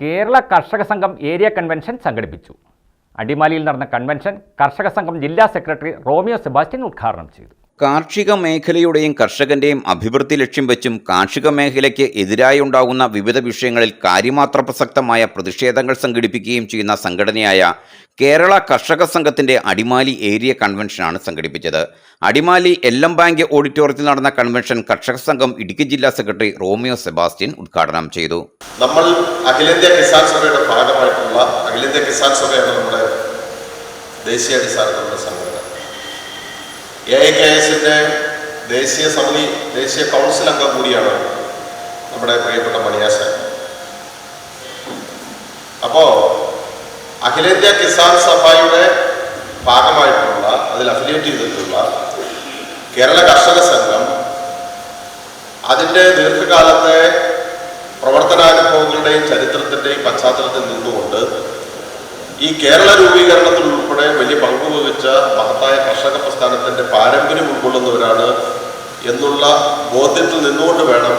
കേരള കർഷക സംഘം area convention സംഘടിപ്പിച്ചു. അടിമാലിയിൽ നടന്ന കൺവെൻഷൻ കർഷക സംഘം ജില്ലാ സെക്രട്ടറി റോമിയോ സെബാസ്റ്റ്യൻ ഉദ്ഘാടനം ചെയ്തു. കാർഷിക മേഖലയുടെയും കർഷകന്റെയും അഭിവൃദ്ധി ലക്ഷ്യം വെച്ചും കാർഷിക മേഖലയ്ക്ക് എതിരായി ഉണ്ടാകുന്ന വിവിധ വിഷയങ്ങളിൽ കാര്യമാത്ര പ്രസക്തമായ പ്രതിഷേധങ്ങൾ സംഘടിപ്പിക്കുകയും ചെയ്യുന്ന സംഘടനയായ കേരള കർഷക സംഘത്തിന്റെ അടിമാലി ഏരിയ കൺവെൻഷനാണ് സംഘടിപ്പിച്ചത്. അടിമാലി എല്ലം ബാങ്ക് ഓഡിറ്റോറിയത്തിൽ നടന്ന കൺവെൻഷൻ കർഷക സംഘം ഇടുക്കി ജില്ലാ സെക്രട്ടറി റോമിയോ സെബാസ്റ്റ്യൻ ഉദ്ഘാടനം ചെയ്തു. നമ്മൾ അഖിലേന്ത്യാ കിസാൻ സഭയുടെ ഭാഗമായിട്ടുള്ള അഖിലേന്ത്യാ കിസാൻ സഭയാണ് നമ്മുടെ ദേശീയ അടിസ്ഥാനത്തിലുള്ള സംഘടന. എ ഐ കെ എസിന്റെ ദേശീയ സമിതി ദേശീയ കൗൺസിൽ അംഗം കൂടിയാണ് നമ്മുടെ പ്രിയപ്പെട്ട മണിയാശൻ. അപ്പോ അഖിലേന്ത്യാ കിസാൻ സഭയുടെ ഭാഗമായിട്ടുള്ള അതിൽ അഫിലിയേറ്റ് ചെയ്തിട്ടുള്ള കേരള കർഷക സംഘം അതിന്റെ ദീർഘകാലത്തെ പ്രവർത്തനാനുഭവങ്ങളുടെയും ചരിത്രത്തിന്റെയും പശ്ചാത്തലത്തിൽ നിന്നുകൊണ്ട് ഈ കേരള രൂപീകരണത്തിൽ ഉൾപ്പെടെ വലിയ പങ്കു വഹിച്ച മഹത്തായ കർഷക പ്രസ്ഥാനത്തിന്റെ പാരമ്പര്യം ഉൾക്കൊള്ളുന്നവരാണ് എന്നുള്ള ബോധ്യത്തിൽ നിന്നുകൊണ്ട് വേണം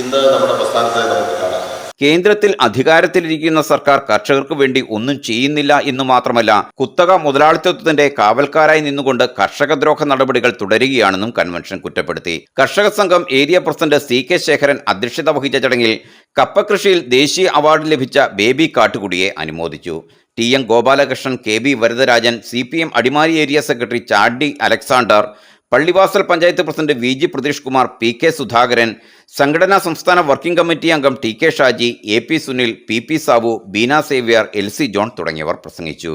ഇന്ന് നമ്മുടെ പ്രസ്ഥാനത്തെ നമുക്ക് കാണാൻ. കേന്ദ്രത്തിൽ അധികാരത്തിലിരിക്കുന്ന സർക്കാർ കർഷകർക്ക് വേണ്ടി ഒന്നും ചെയ്യുന്നില്ല എന്ന് മാത്രമല്ല കുത്തക മുതലാളിത്തത്തിന്റെ കാവൽക്കാരായി നിന്നുകൊണ്ട് കർഷകദ്രോഹ നടപടികൾ തുടരുകയാണെന്നും കൺവെൻഷൻ കുറ്റപ്പെടുത്തി. കർഷക സംഘം area president C K Sekharan അധ്യക്ഷത വഹിച്ച ചടങ്ങിൽ കപ്പകൃഷിയിൽ ദേശീയ അവാർഡ് ലഭിച്ച ബേബി കാട്ടുകുടിയെ അനുമോദിച്ചു. T M Gopalakrishnan K B Varadarajan C P M Adimali area secretary Chadi Alexander Pallivasal panchayat president V G Pratheesh Kumar P K Sudhakaran സംഘടനാ സംസ്ഥാന വർക്കിംഗ് കമ്മിറ്റി അംഗം T K Shaji A P Sunil P P Savu Beena Xavier L C John തുടങ്ങിയവർ പ്രസംഗിച്ചു.